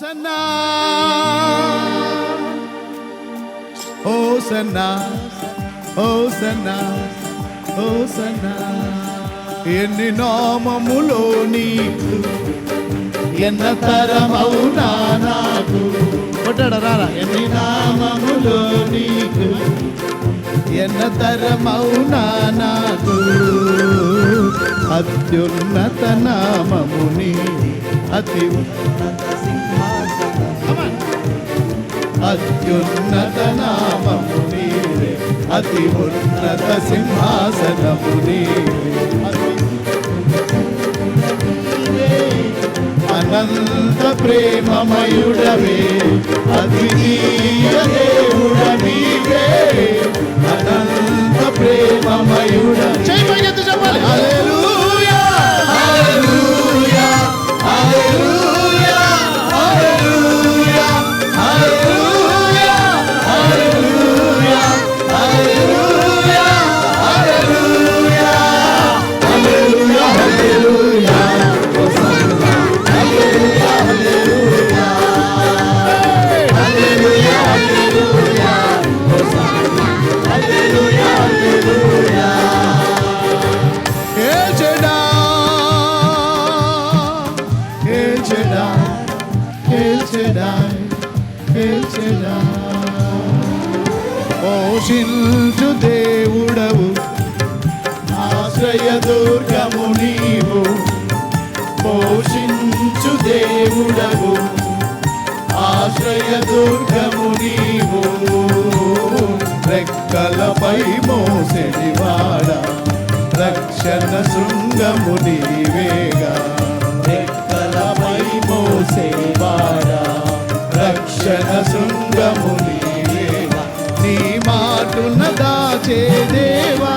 ఓసన్నా ఓసన్నా ఓసన్నా ఓసన్నా ఎన్ని నామములో నీకు? ఎన్న తరమౌనా నాకు? కొట్టాడ రారా. ఎన్ని నామములో నీకు? ఎన్న తరమౌనా నాకు? అత్యున్నత నామము నీకు. అతి ఉన్నత సింహాసనం అత్యున్నత నామము నీవే అతి ఉన్నత సింహాసనము నీవే అనంత ప్రేమమయుడవే. అతి దేవుడ నీవే దేవుడవు ఆశ్రయ దుర్గము నీవు రెక్కలపై మోసెడివాడ రక్షణ శృంగము నీవేగా. రెక్కలపై మోసేవాడ రక్షణ శృంగము నీవేగా. నీ మాటున దాచే దేవా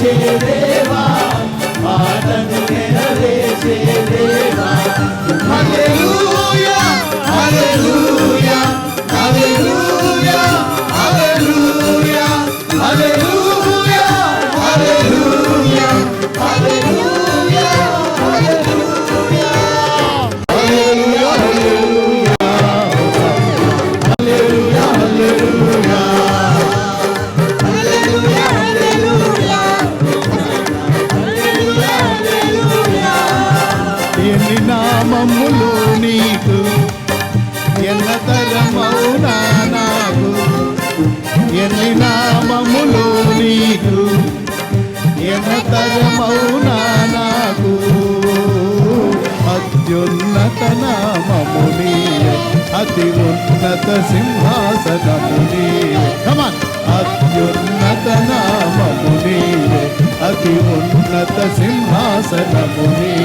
చేసేవా మాటను నెరవేర్చేదేవా? నాకు అత్యున్నత నామముని అతి ఉన్నత సింహాసనముని. అత్యున్నత నామముని అతి ఉన్నత సింహాసనముని.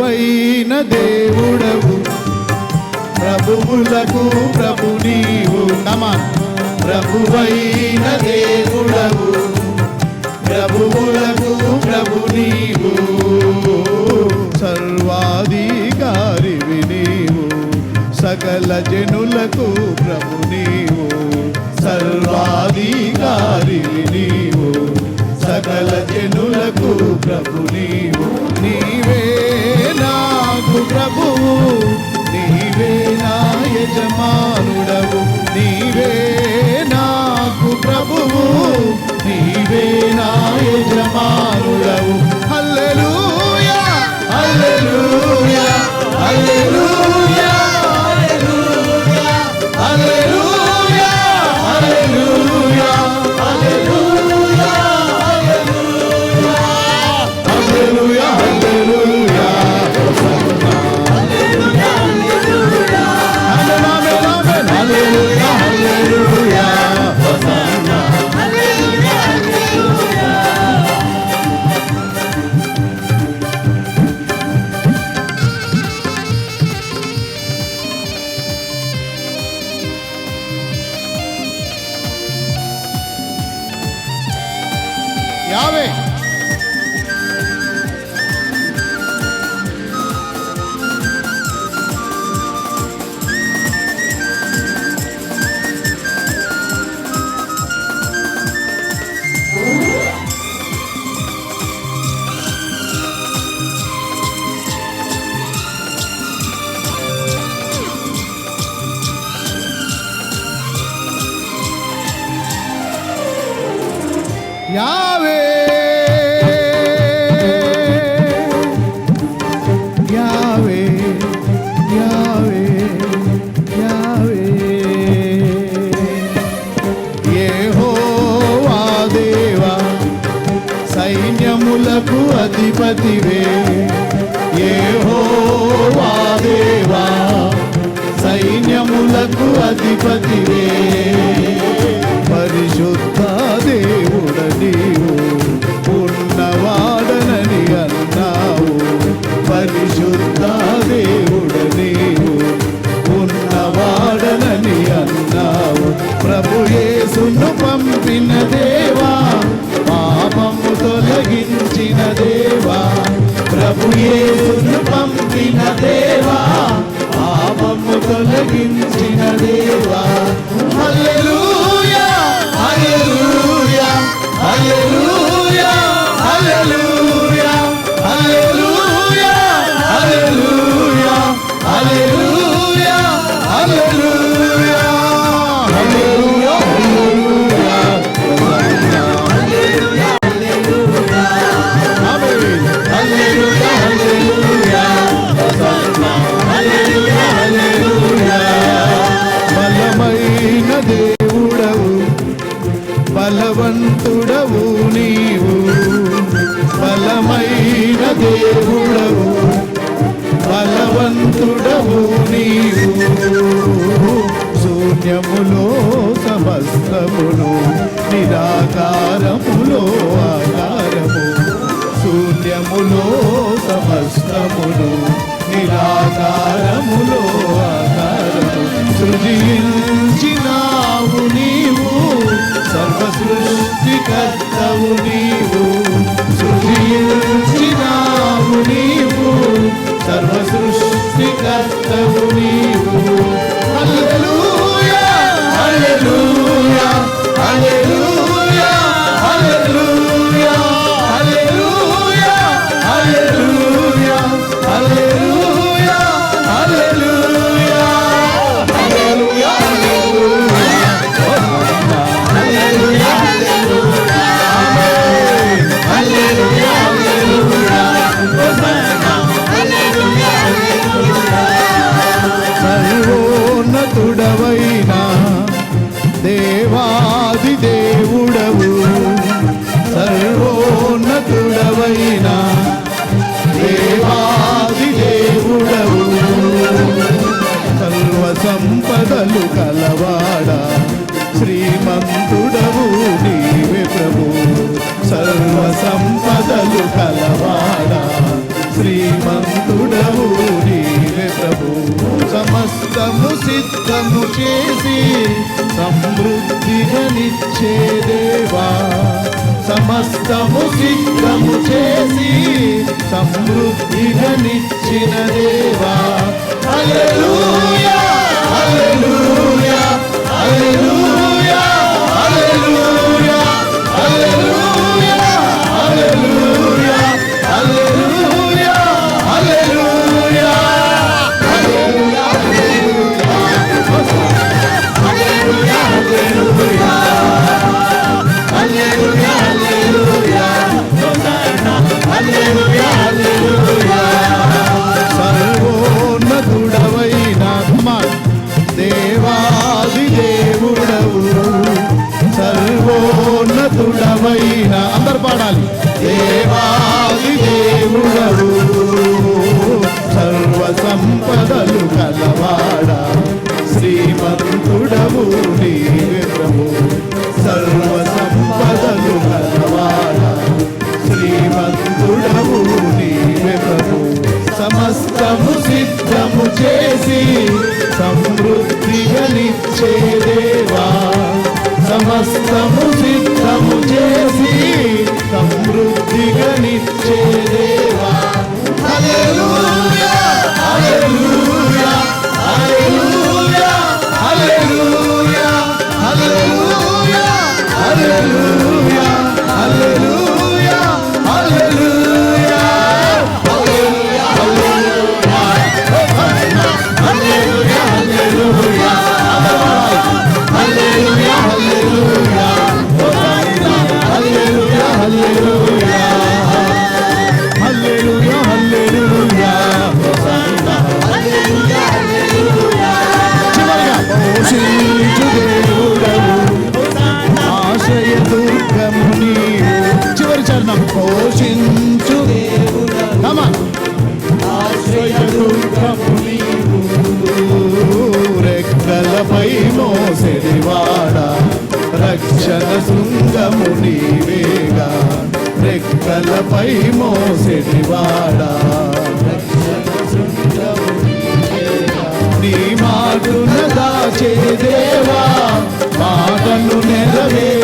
ప్రభువైన దేవుడవు. ప్రభువులకు ప్రభు నీవు నమా. ప్రభువైన దేవుడవు. ప్రభువులకు ప్రభు నీవు. సర్వాధికారి నీవు. సకల జనులకు ప్రభు నీవు. సర్వాధికారి నీవు. యహోవా దేవా సైన్యములకు అధిపతివే. యహోవా దేవా సైన్యములకు అధిపతివే. పరిశుద్ధ దేవుడ నీవు ఉన్నవాడనని అన్న శాంతుడవు నీవు. బలమైన దేవుడవు. బలవంతుడవు నీవు. శూన్యములో సమస్తములు నిరాకారములో ఆకారము శూన్యములో సమస్తములు నిరాకారములో ఆకారము సృజిల్ సృష్టికర్తవు నీవు. మహోన్నతుడవైన దేవాది దేవుడవు. సర్వ సంపదలు కలవాడ శ్రీమంతుడవు నీవే ప్రభు. సర్వ సంపదలు కలవాడ శ్రీమంతుడవు నీవే ప్రభు. సమస్తము సిద్ధము చేసి సమృద్ధిగా సమస్తము సిద్ధము చేసి సమృద్ధి నిచ్చిన దేవా. అల్లెలూయా మనము సిద్ధము చేసి సమృద్ధిగా నిచ్చే తలపై మోసెటివాడా నీ మాటను దాచే దేవా మాటను నెరవేరు